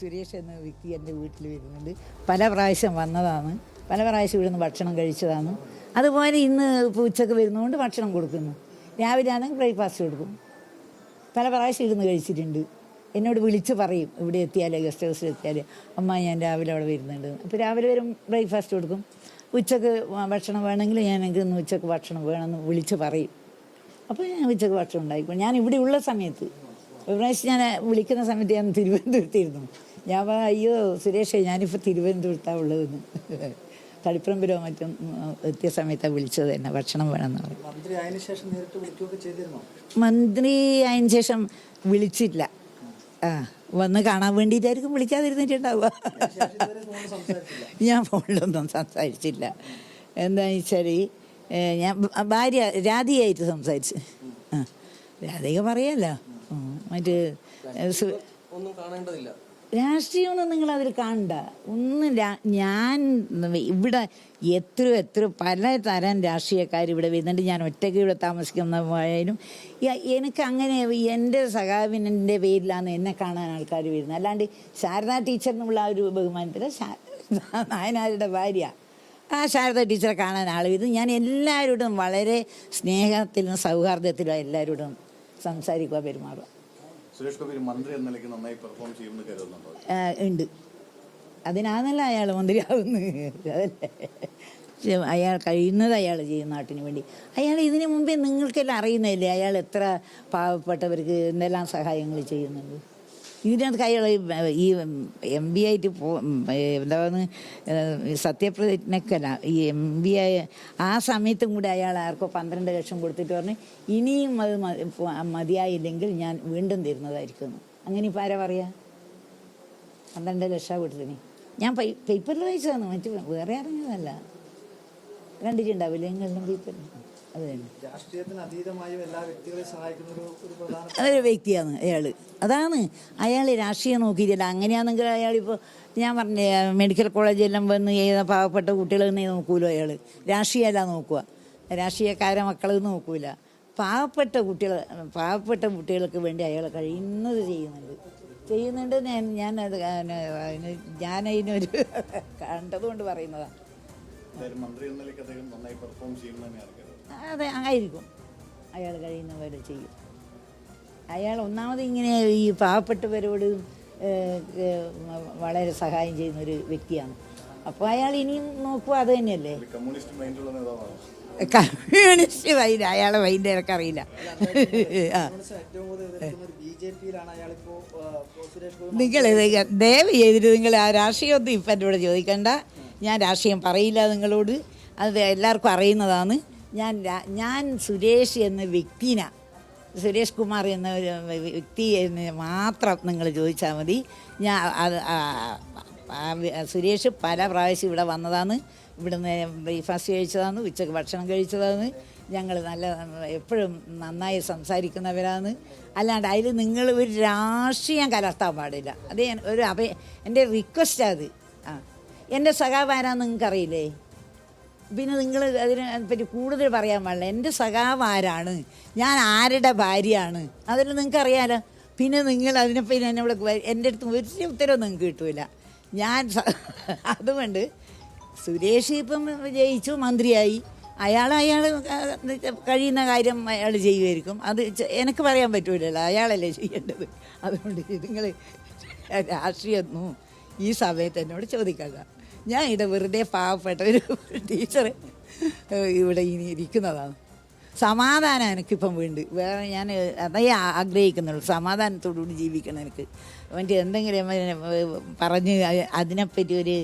സുരേഷ് എന്ന വ്യക്തി എന്റെ വീട്ടിൽ വരുന്നുണ്ട്. പല പ്രാവശ്യം വന്നതാണ്. പല പ്രാവശ്യം ഇവിടുന്ന് ഭക്ഷണം കഴിച്ചതാണ്. അതുപോലെ ഇന്ന് ഉച്ചയ്ക്ക് വരുന്നതുകൊണ്ട് ഭക്ഷണം കൊടുക്കുന്നു. രാവിലെ ആണെങ്കിൽ ബ്രേക്ക്ഫാസ്റ്റ് കൊടുക്കും. പല പ്രാവശ്യം ഇരുന്ന് കഴിച്ചിട്ടുണ്ട്. എന്നോട് വിളിച്ച് പറയും ഇവിടെ എത്തിയാലേ ഗസ്റ്റ് ഹൗസിൽ എത്തിയാലേ? അമ്മ ഞാൻ രാവിലെ അവിടെ വരുന്നുണ്ട്. അപ്പോൾ രാവിലെ വരും ബ്രേക്ക്ഫാസ്റ്റ് കൊടുക്കും. ഉച്ചയ്ക്ക് ഭക്ഷണം വേണമെങ്കിൽ ഞാൻ എനിക്ക് ഇന്ന് ഉച്ചയ്ക്ക് ഭക്ഷണം വേണമെന്ന് വിളിച്ച് പറയും. അപ്പോൾ ഞാൻ ഉച്ചയ്ക്ക് ഭക്ഷണം ഉണ്ടായിക്കോളും ഞാൻ ഇവിടെ ഉള്ള സമയത്ത് ഒരു പ്രാവശ്യം ഞാൻ വിളിക്കുന്ന സമയത്ത് ഞാൻ തിരുവനന്തപുരത്തിരുന്നു. ഞാൻ പറഞ്ഞു, അയ്യോ സുരേഷേ ഞാനിപ്പോൾ തിരുവനന്തപുരത്താണ് ഉള്ളതെന്ന്. തളിപ്പറമ്പിലോ മറ്റും എത്തിയ സമയത്താണ് വിളിച്ചത് തന്നെ ഭക്ഷണം വേണമെന്ന് പറഞ്ഞു. മന്ത്രി അതിന് ശേഷം നേരിട്ട് വിളിക്കുകയൊക്കെ ചെയ്തിരുന്നോ? മന്ത്രി അതിന് ശേഷം വിളിച്ചില്ല. ആ വന്ന് കാണാൻ വേണ്ടിയിട്ടായിരിക്കും വിളിക്കാതിരുന്നിട്ടുണ്ടാവുക. ഞാൻ ഫോണിലൊന്നും സംസാരിച്ചില്ല. എന്താണെന്ന് വെച്ചാൽ ഞാൻ ഭാര്യ രാധിയായിട്ട് സംസാരിച്ച്. ആ രാധിക പറയാലോ ഉം. മറ്റ് ഒന്നും കാണേണ്ടതില്ല. രാഷ്ട്രീയമൊന്നും നിങ്ങൾ അതിൽ കാണണ്ട. ഒന്നും ഞാൻ ഇവിടെ എത്ര എത്ര പല തരം രാഷ്ട്രീയക്കാർ ഇവിടെ വരുന്നുണ്ട്. ഞാൻ ഒറ്റയ്ക്ക് ഇവിടെ താമസിക്കുന്ന പോയാലും യ- എനിക്ക് അങ്ങനെ എന്റെ സഖാവിന്റെ പേരിലാണ് എന്നെ കാണാൻ ആൾക്കാർ വരുന്നത്. അല്ലാണ്ട് ശാരദ ടീച്ചറിനുള്ള എന്നുള്ള ഒരു ബഹുമാനത്തിൽ നായനാരുടെ ഭാര്യ. ആ ശാരദ ടീച്ചറെ കാണാൻ ആൾ വരുന്നത് ഞാൻ എല്ലാവരോടും വളരെ സ്നേഹത്തിലും സൗഹാർദ്ദത്തിലും എല്ലാവരോടും സംസാരിക്കുക പെരുമാറുക സുരേഷ് ഗോപി മന്ത്രി എന്ന നിലയ്ക്ക് നന്നായി പെർഫോം ചെയ്യുമെന്ന് കരുതുന്നുണ്ടോ? ഉണ്ട്. അതിനാന്നല്ല അയാൾ മന്ത്രിയാവുന്നത് അതല്ലേ? അയാൾ കഴിയുന്നത് അയാൾ ചെയ്യും നാട്ടിന് വേണ്ടി. അയാൾ ഇതിനു മുമ്പേ നിങ്ങൾക്കെല്ലാം അറിയുന്നതല്ലേ അയാൾ എത്ര പാവപ്പെട്ടവർക്ക് എന്തെല്ലാം സഹായങ്ങൾ ചെയ്യുന്നുണ്ട്? ഇതിനകത്ത് കൈയുള്ള ഈ എം ബി ആയിട്ട് പോ എന്താണ് സത്യപ്രതിജ്ഞക്കല്ല ഈ എം ബി ആയ ആ സമയത്തും കൂടെ അയാൾ ആർക്കോ പന്ത്രണ്ട് ലക്ഷം കൊടുത്തിട്ട് പറഞ്ഞ് ഇനിയും അത് മതിയായില്ലെങ്കിൽ ഞാൻ വീണ്ടും തരുന്നതായിരിക്കും അങ്ങനെ ഇപ്പം ആരാ പറയാ? പന്ത്രണ്ട് ലക്ഷം കൊടുത്തിന്. ഞാൻ പൈ പേപ്പറിൽ വായിച്ചതാണ് മറ്റു വേറെ അറിഞ്ഞതല്ല. കണ്ടിട്ടുണ്ടാവില്ലേ നിങ്ങളുടെ പേപ്പറിൽ? അതൊരു വ്യക്തിയാണ് അയാൾ അതാണ് അയാൾ രാഷ്ട്രീയം നോക്കിയിട്ടില്ല. അങ്ങനെയാണെങ്കിൽ അയാളിപ്പോൾ ഞാൻ പറഞ്ഞ മെഡിക്കൽ കോളേജെല്ലാം വന്ന് ചെയ്ത പാവപ്പെട്ട കുട്ടികളെന്നേ നോക്കൂലോ അയാൾ രാഷ്ട്രീയമല്ല നോക്കുക. രാഷ്ട്രീയക്കാരെ മക്കളെ നോക്കൂല. പാവപ്പെട്ട കുട്ടികൾ പാവപ്പെട്ട കുട്ടികൾക്ക് വേണ്ടി അയാൾ കഴിയുന്നത് ചെയ്യുന്നുണ്ട്. ചെയ്യുന്നുണ്ട് ഞാൻ ഞാൻ അത് ഞാൻ ഞാനതിനൊരു കണ്ടതുകൊണ്ട് പറയുന്നതാണ്. എന്തായാലും മന്ത്രി എന്ന നിലയ്ക്ക് അദ്ദേഹം നന്നായി പെർഫോം ചെയ്യുമെന്ന് അതെ ആയിരിക്കും അയാൾ കഴിയുന്ന പോലെ ചെയ്യും. അയാൾ ഒന്നാമത് ഇങ്ങനെ ഈ പാവപ്പെട്ടവരോട് വളരെ സഹായം ചെയ്യുന്ന ഒരു വ്യക്തിയാണ്. അപ്പോൾ അയാൾ ഇനിയും നോക്കുക അത് തന്നെയല്ലേ? കമ്മ്യൂണിസ്റ്റ് വൈദ്യ അയാളെ മൈൻഡ് എനിക്കറിയില്ല നിങ്ങൾ ദയവ് ചെയ്തിട്ട് നിങ്ങൾ ആ രാഷ്ട്രീയമൊന്നും ഇപ്പം എന്നോട് ചോദിക്കണ്ട. ഞാൻ രാഷ്ട്രീയം പറയില്ല നിങ്ങളോട്. അത് എല്ലാവർക്കും അറിയുന്നതാണ്. ഞാൻ ഞാൻ സുരേഷ് എന്ന വ്യക്തിന. സുരേഷ് കുമാർ എന്ന വ്യക്തി എന്ന് മാത്രം നിങ്ങൾ ചോദിച്ചാൽ മതി. ഞാൻ സുരേഷ് പല പ്രാവശ്യം ഇവിടെ വന്നതാണ്. ഇവിടുന്ന് ബ്രേക്ക്ഫാസ്റ്റ് കഴിച്ചതാണ് ഉച്ചയ്ക്ക് ഭക്ഷണം കഴിച്ചതാണ്. ഞങ്ങൾ നല്ല എപ്പോഴും നന്നായി സംസാരിക്കുന്നവരാണ്. അല്ലാണ്ട് അതിൽ നിങ്ങൾ ഒരു രാഷ്ട്രീയം കലർത്താൻ പാടില്ല. അത് ഒരു അഭയ എന്റെ റിക്വസ്റ്റ് അത്. ആ. എന്റെ സഖാവ് ആരാന്ന് നിങ്ങൾക്കറിയില്ലേ? പിന്നെ നിങ്ങൾ അതിനെ പറ്റി കൂടുതൽ പറയാൻ പാടില്ല. എന്റെ സഖാവ് ആരാണ്? ഞാൻ ആരുടെ ഭാര്യയാണ്? അതെല്ലാം നിങ്ങൾക്ക് അറിയാലോ പിന്നെ നിങ്ങൾ അതിനെപ്പറ്റി എന്നോട് എന്റെ അടുത്ത് ഒരു ഉത്തരവും നിങ്ങൾക്ക് കിട്ടൂല. ഞാൻ അതുകൊണ്ട് സുരേഷ് ഇപ്പം ജയിച്ചു മന്ത്രിയായി. അയാൾ അയാൾ കഴിയുന്ന കാര്യം അയാൾ ചെയ്യുമായിരിക്കും. അത് എനിക്ക് പറയാൻ പറ്റൂലല്ലോ. അയാളല്ലേ ചെയ്യേണ്ടത്. അതുകൊണ്ട് നിങ്ങൾ രാഷ്ട്രീയമൊന്നും ഈ സമയത്ത് എന്നോട് ചോദിക്കണ്ട. ഞാൻ ഇവിടെ വെറുതെ പാവപ്പെട്ട ഒരു ടീച്ചർ ഇവിടെ ഇനി ഇരിക്കുന്നതാണ്. സമാധാനം എനിക്കിപ്പം വേണ്ട. വേറെ ഞാൻ അതേ ആഗ്രഹിക്കുന്നുള്ളൂ. സമാധാനത്തോടുകൂടി ജീവിക്കണം എനിക്ക്. വേണ്ടി എന്തെങ്കിലും പറഞ്ഞ് അതിനെപ്പറ്റി ഒരു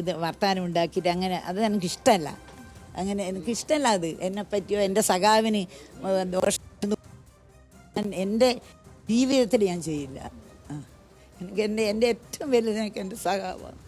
ഇത് വർത്തമാനം ഉണ്ടാക്കിയിട്ട് അങ്ങനെ അത് എനിക്കിഷ്ടമല്ല അങ്ങനെ എനിക്കിഷ്ടമല്ല അത്. എന്നെപ്പറ്റിയോ എന്റെ സഖാവിന് ദോഷം എന്റെ ജീവിതത്തിൽ ഞാൻ ചെയ്യില്ല. എനിക്ക് എന്റെ എന്റെ ഏറ്റവും വലുത് എനിക്ക് എന്റെ സഖാവാണ്.